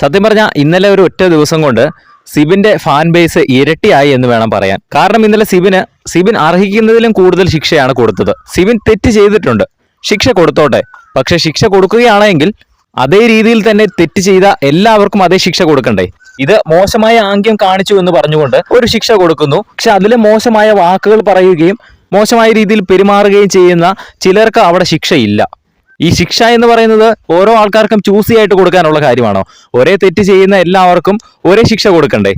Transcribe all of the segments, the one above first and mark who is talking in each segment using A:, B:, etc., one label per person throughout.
A: സത്യം പറഞ്ഞാൽ ഇന്നലെ ഒരു ഒറ്റ ദിവസം കൊണ്ട് സിബിന്റെ ഫാൻ ബേസ് ഇരട്ടിയായി എന്ന് വേണം പറയാൻ. കാരണം ഇന്നലെ സിബിന് സിബിൻ അർഹിക്കുന്നതിലും കൂടുതൽ ശിക്ഷയാണ് കൊടുത്തത്. സിബിൻ തെറ്റ് ചെയ്തിട്ടുണ്ട്. ശിക്ഷ കൊടുത്തോട്ടെ. പക്ഷെ ശിക്ഷ കൊടുക്കുകയാണെങ്കിൽ അതേ രീതിയിൽ തന്നെ തെറ്റ് ചെയ്ത എല്ലാവർക്കും അതേ ശിക്ഷ കൊടുക്കണ്ടേ. ഇത് മോശമായ ആംഗ്യം കാണിച്ചു എന്ന് പറഞ്ഞുകൊണ്ട് ഒരു ശിക്ഷ കൊടുക്കുന്നു. പക്ഷെ അതിൽ മോശമായ വാക്കുകൾ പറയുകയും മോശമായ രീതിയിൽ പെരുമാറുകയും ചെയ്യുന്ന ചിലർക്ക് അവിടെ ശിക്ഷയില്ല. ഈ ശിക്ഷ എന്ന് പറയുന്നത് ഓരോ ആൾക്കാർക്കും ചൂസി ആയിട്ട് കൊടുക്കാനുള്ള കാര്യമാണോ? ഒരേ തെറ്റ് ചെയ്യുന്ന എല്ലാവർക്കും ഒരേ ശിക്ഷ കൊടുക്കണ്ടേ?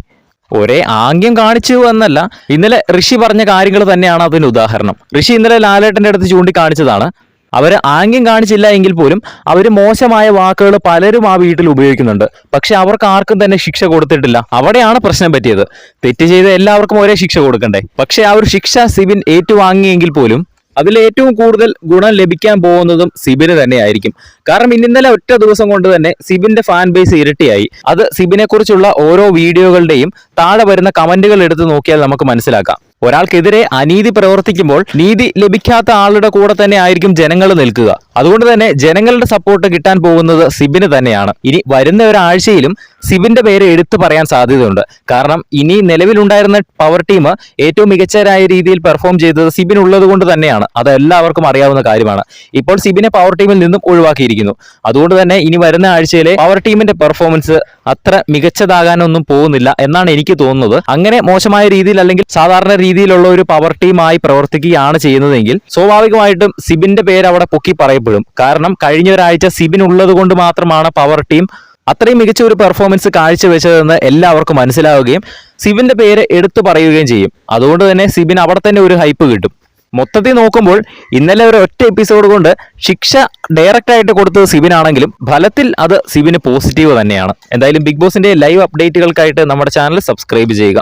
A: ഒരേ ആംഗ്യം കാണിച്ചു എന്നല്ല. ഇന്നലെ ഋഷി പറഞ്ഞ കാര്യങ്ങൾ തന്നെയാണ് അതിന് ഉദാഹരണം. ഋഷി ഇന്നലെ ലാലേട്ടന്റെ അടുത്ത് ചൂണ്ടിക്കാണിച്ചതാണ്. അവർ ആംഗ്യം കാണിച്ചില്ല എങ്കിൽ പോലും അവർ മോശമായ വാക്കുകൾ പലരും ആ വീട്ടിൽ ഉപയോഗിക്കുന്നുണ്ട്. പക്ഷെ അവർക്ക് ആർക്കും തന്നെ ശിക്ഷ കൊടുത്തിട്ടില്ല. അവിടെയാണ് പ്രശ്നം പറ്റിയത്. തെറ്റ് ചെയ്ത എല്ലാവർക്കും ഒരേ ശിക്ഷ കൊടുക്കണ്ടേ? പക്ഷെ ആ ഒരു ശിക്ഷ സിബിൻ ഏറ്റുവാങ്ങിയെങ്കിൽ പോലും അതിൽ ഏറ്റവും കൂടുതൽ ഗുണം ലഭിക്കാൻ പോകുന്നതും സിബിന് തന്നെയായിരിക്കും. കാരണം ഇന്നലെ ഒറ്റ ദിവസം കൊണ്ട് തന്നെ സിബിന്റെ ഫാൻ ബേസ് ഇരട്ടിയായി. അത് സിബിനെ കുറിച്ചുള്ള ഓരോ വീഡിയോകളുടെയും താഴെ വരുന്ന കമന്റുകൾ എടുത്ത് നോക്കിയാൽ നമുക്ക് മനസ്സിലാക്കാം. ഒരാൾക്കെതിരെ അനീതി പ്രവർത്തിക്കുമ്പോൾ നീതി ലഭിക്കാത്ത ആളുടെ കൂടെ തന്നെ ആയിരിക്കും ജനങ്ങൾ നിൽക്കുക. അതുകൊണ്ട് തന്നെ ജനങ്ങളുടെ സപ്പോർട്ട് കിട്ടാൻ പോകുന്നത് സിബിന് തന്നെയാണ്. ഇനി വരുന്ന ഒരാഴ്ചയിലും സിബിന്റെ പേര് എടുത്തു പറയാൻ സാധ്യതയുണ്ട്. കാരണം ഇനി നിലവിലുണ്ടായിരുന്ന പവർ ടീം ഏറ്റവും മികച്ചരായ രീതിയിൽ പെർഫോം ചെയ്തത് സിബിൻ ഉള്ളത് കൊണ്ട് തന്നെയാണ്. അത് എല്ലാവർക്കും അറിയാവുന്ന കാര്യമാണ്. ഇപ്പോൾ സിബിനെ പവർ ടീമിൽ നിന്നും ഒഴിവാക്കിയിരിക്കുന്നു. അതുകൊണ്ട് തന്നെ ഇനി വരുന്ന ആഴ്ചയിലെ പവർ ടീമിന്റെ പെർഫോമൻസ് അത്ര മികച്ചതാകാനൊന്നും പോകുന്നില്ല എന്നാണ് എനിക്ക് തോന്നുന്നത്. അങ്ങനെ മോശമായ രീതിയിൽ അല്ലെങ്കിൽ സാധാരണ രീതിയിലുള്ള ഒരു പവർ ടീമായി പ്രവർത്തിക്കുകയാണ് ചെയ്യുന്നതെങ്കിൽ സ്വാഭാവികമായിട്ടും സിബിന്റെ പേര് അവിടെ പൊക്കി പറയപ്പെടും. കാരണം കഴിഞ്ഞ ഒരാഴ്ച സിബിൻ ഉള്ളത് കൊണ്ട് മാത്രമാണ് പവർ ടീം അത്രയും മികച്ച ഒരു പെർഫോമൻസ് കാഴ്ചവെച്ചതെന്ന് എല്ലാവർക്കും മനസ്സിലാവുകയും സിബിന്റെ പേര് എടുത്തു പറയുകയും ചെയ്യും. അതുകൊണ്ട് തന്നെ സിബിൻ അവിടെ തന്നെ ഒരു ഹൈപ്പ് കിട്ടും. മൊത്തത്തിൽ നോക്കുമ്പോൾ ഇന്നലെ ഒരു ഒറ്റ എപ്പിസോഡ് കൊണ്ട് ശിക്ഷ ഡയറക്റ്റ് ആയിട്ട് കൊടുത്തത് സിബിനാണെങ്കിലും ഫലത്തിൽ അത് സിബിന് പോസിറ്റീവ് തന്നെയാണ്. എന്തായാലും ബിഗ് ബോസിന്റെ ലൈവ് അപ്ഡേറ്റുകൾക്കായിട്ട് നമ്മുടെ ചാനൽ സബ്സ്ക്രൈബ് ചെയ്യുക.